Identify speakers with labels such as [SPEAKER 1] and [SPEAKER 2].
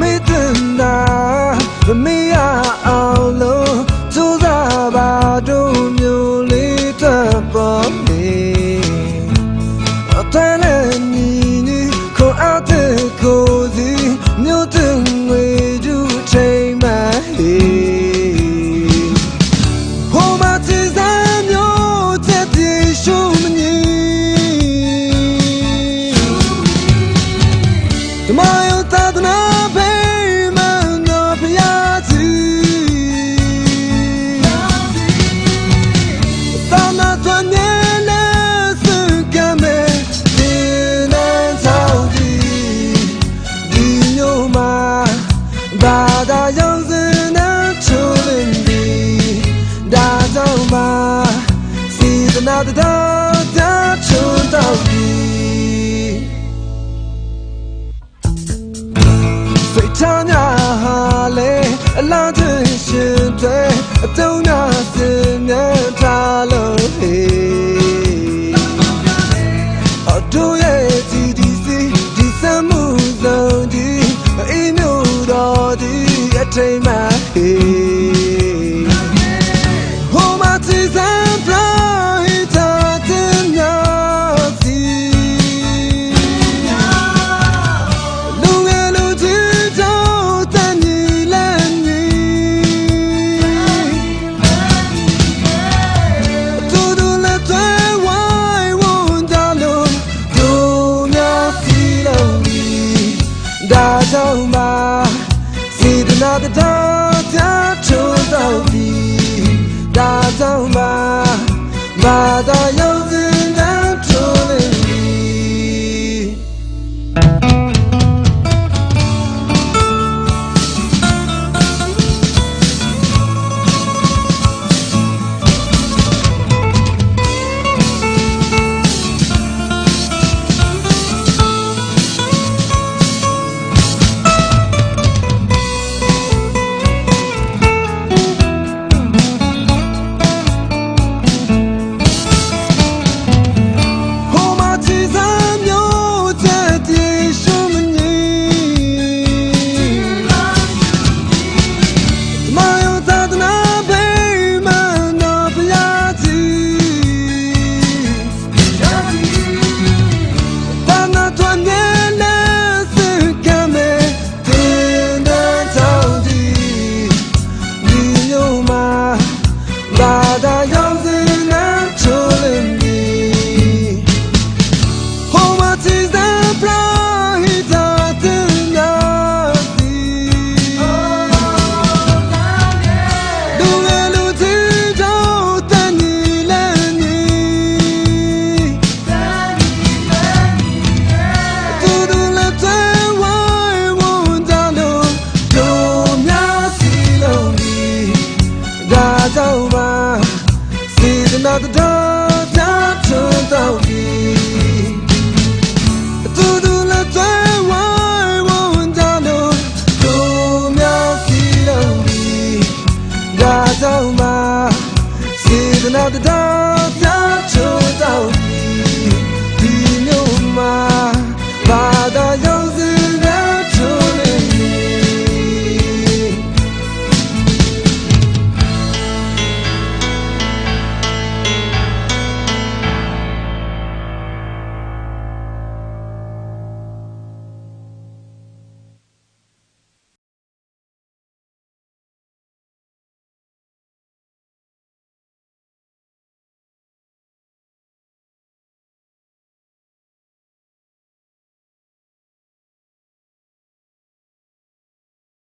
[SPEAKER 1] မေတ္တာသမီးရအောင်လို့စူးစားပါတို့မျိုးလေးတပ်ပေါ်နေအတန်းနဲ့ညီညီခေါ်အပ်တဲ့ကိုယ်စီမျိုးတင် da da da chun tao đi Phải ta nhà hà lê Là thương xin tuệ Tâu nhà သာတတော်ချွန်းတော့ပြီဒါဆောင်မှာမာ